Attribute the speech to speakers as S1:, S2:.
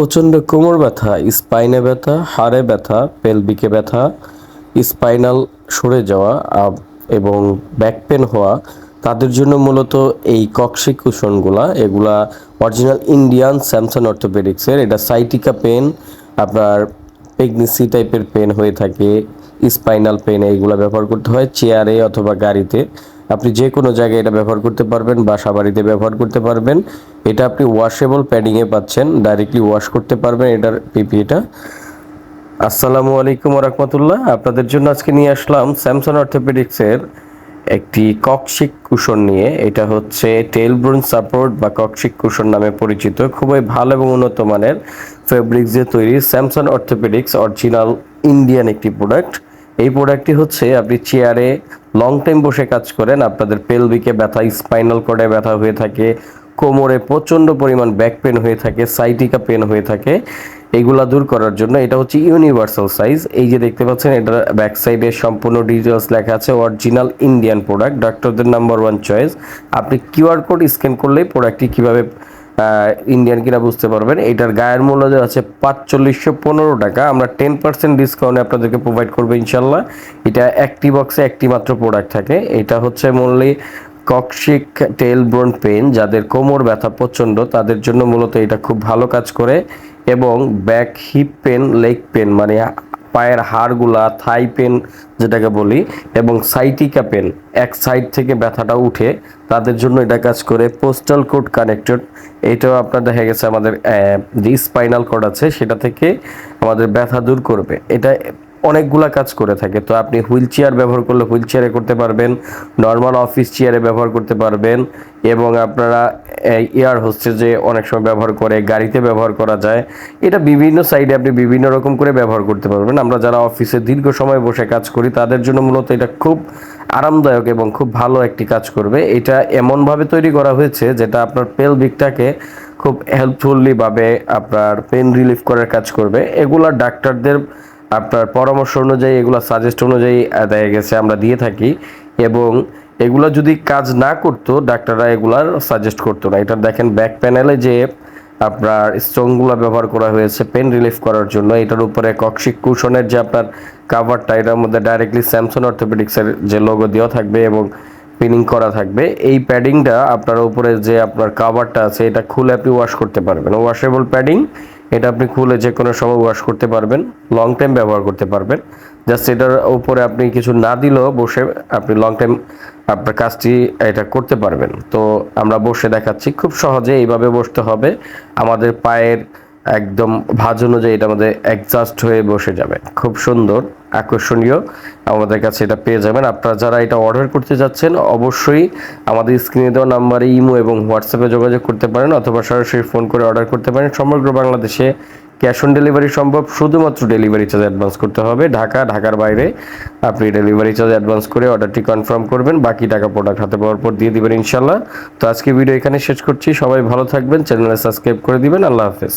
S1: প্রচণ্ড কোমর ব্যথা, স্পাইনে ব্যথা, হাড়ে ব্যথা পেলবিকে ব্যথা, স্পাইনাল সরে যাওয়া এবং ব্যাক পেন হওয়া, তাদের জন্য মূলত এই কক্সি কুশনগুলা এগুলা অরিজিনাল ইন্ডিয়ান স্যামসাং অর্থোপেডিক্সের। এটা সাইটিকা পেন, আপনার প্রেগনেন্সি টাইপের পেন হয়ে থাকে, স্পাইনাল পেন, এইগুলো ব্যবহার করতে হয় চেয়ারে অথবা গাড়িতে। আপনি যে কোনো জায়গায় এটা ব্যবহার করতে পারবেন বা বাড়িতে ব্যবহার করতে পারবেন। এটা আপনি ওয়াশেবল প্যাডিংয়ে পাচ্ছেন ডাইরেক্টলি ওয়াশ করতে পারবেন এটার পিপিটা আসসালামু আলাইকুম রহমতুল্লাহ আপনাদের জন্য আজকে নিয়ে আসলাম স্যামসাং অর্থোপেডিক্সের একটি ককশিক কুশন নিয়ে। এটা হচ্ছে টেল ব্রোন সাপোর্ট বা ককশিক কুশন নামে পরিচিত। খুবই ভালো এবং উন্নত মানের ফেব্রিক্স দিয়ে তৈরি স্যামসাং অর্থোপেডিক্স অরিজিনাল ইন্ডিয়ান একটি প্রোডাক্ট এই প্রোডাক্টটি হচ্ছে, আপনি চেয়ারে লং টাইম বসে কাজ করেন, আপনাদের পেলভিকে ব্যথা স্পাইনাল কর্ডে ব্যথা হয়ে থাকে, কোমরে প্রচণ্ড পরিমাণ ব্যাক পেন হয়ে থাকে সাইটিকা পেন হয়ে থাকে, এগুলা দূর করার জন্য এটা হচ্ছে ইউনিভার্সাল সাইজ এই যে দেখতে পাচ্ছেন, এটার ব্যাক সাইডে সম্পূর্ণ ডিটেলস লেখা আছে অরিজিনাল ইন্ডিয়ান প্রোডাক্ট ডাক্তারদের নাম্বার ওয়ান চয়েস আপনি কিউআর কোড স্ক্যান করলেই প্রোডাক্টটি কীভাবে ইন্ডিয়ান কিনা বুঝতে পারবেন। এটার গায়ের মূল্য আছে পাঁচচল্লিশশো পনেরো টাকা। আমরা টেন পার্সেন্ট ডিসকাউন্টে আপনাদেরকে প্রোভাইড করব ইনশাল্লাহ। এটা একটি বক্সে একটি মাত্র প্রোডাক্ট থাকে। এটা হচ্ছে মূল্যে ককশিক টেল ব্রোন পেন যাদের কোমর ব্যথা প্রচণ্ড, তাদের জন্য মূলত এটা খুব ভালো কাজ করে। এবং back hip pain leg pain মানে পায়ের হাড়গুলা থাই পেন যেটাকে বলি এবং সাইটিকা পেন, এক সাইড থেকে ব্যথাটা উঠে তাদের জন্য এটা কাজ করে পোস্টাল কোড কানেক্টেড। এটাও আপনার দেখা গেছে আমাদের যে স্পাইনাল কোড আছে সেটা থেকে আমাদের ব্যথা দূর করবে। এটা অনেকগুলা কাজ করে থাকে। তো আপনি হুইল চেয়ার ব্যবহার করলে হুইল চেয়ারে করতে পারবেন, নর্মাল অফিস চেয়ারে ব্যবহার করতে পারবেন এবং আপনারা এয়ার হচ্ছে যে অনেক সময় ব্যবহার করে, গাড়িতে ব্যবহার করা যায়। এটা বিভিন্ন সাইডে আপনি বিভিন্ন রকম করে ব্যবহার করতে পারবেন। আমরা যারা অফিসে দীর্ঘ সময় বসে কাজ করি, তাদের জন্য মূলত এটা খুব আরামদায়ক এবং খুব ভালো একটি কাজ করবে। এটা এমনভাবে তৈরি করা হয়েছে যেটা আপনার পেলভিকটাকে খুব হেল্পফুলি ভাবে আপনার পেন রিলিফ করার কাজ করবে। এগুলা ডাক্তারদের আপনার পরামর্শ অনুযায়ী, এগুলো সাজেস্ট অনুযায়ী দেখা গেছে আমরা দিয়ে থাকি। এবং এগুলো যদি কাজ না করতো, ডাক্তাররা এগুলার সাজেস্ট করতো না। এটা দেখেন ব্যাক প্যানেলে যে আপনার স্ট্রংগুলো ব্যবহার করা হয়েছে পেন রিলিফ করার জন্য। এটার উপরে কক্সিক কুশনের যে আপনার কাভারটা এটার মধ্যে ডাইরেক্টলি স্যামসং অর্থোপেডিক্সের যে লোগো দেওয়া থাকবে এবং পিনিং করা থাকবে। এই প্যাডিংটা আপনার উপরে যে আপনার কাভারটা আছে, এটা খুলে আপনি ওয়াশ করতে পারবেন। ওয়াশেবল প্যাডিং এটা আপনি খুলে যে কোনো সময় ওয়াশ করতে পারবেন লং টাইম ব্যবহার করতে পারবেন। জাস্ট এটার উপরে আপনি কিছু না দিলেও বসে আপনি লং টাইম আপনার কাজটি এটা করতে পারবেন। তো আমরা বসে দেখাচ্ছি, খুব সহজে এইভাবে বসতে হবে। আমাদের পায়ের একদম ভাজ অনুযায়ী এটা আমাদের অ্যাডজাস্ট হয়ে বসে যাবে। খুব সুন্দর, আকর্ষণীয়। আমাদের কাছে এটা পেয়ে যাবেন। আপনারা যারা এটা অর্ডার করতে যাচ্ছেন, অবশ্যই আমাদের স্ক্রিনে দেওয়া নাম্বারে ইমো এবং হোয়াটসঅ্যাপে যোগাযোগ করতে পারেন অথবা সরাসরি ফোন করে অর্ডার করতে পারেন। সমগ্র বাংলাদেশে ক্যাশ অন ডেলিভারি সম্ভব। শুধুমাত্র ডেলিভারি চার্জ অ্যাডভান্স করতে হবে। ঢাকা, ঢাকার বাইরে আপনি ডেলিভারি চার্জ অ্যাডভান্স করে অর্ডারটি কনফার্ম করবেন। বাকি টাকা প্রোডাক্ট হাতে পাওয়ার পর দিয়ে দিবেন ইনশাল্লাহ তো আজকে ভিডিও এখানে শেষ করছি। সবাই ভালো থাকবেন। চ্যানেলে সাবস্ক্রাইব করে দিবেন। আল্লাহ হাফেজ।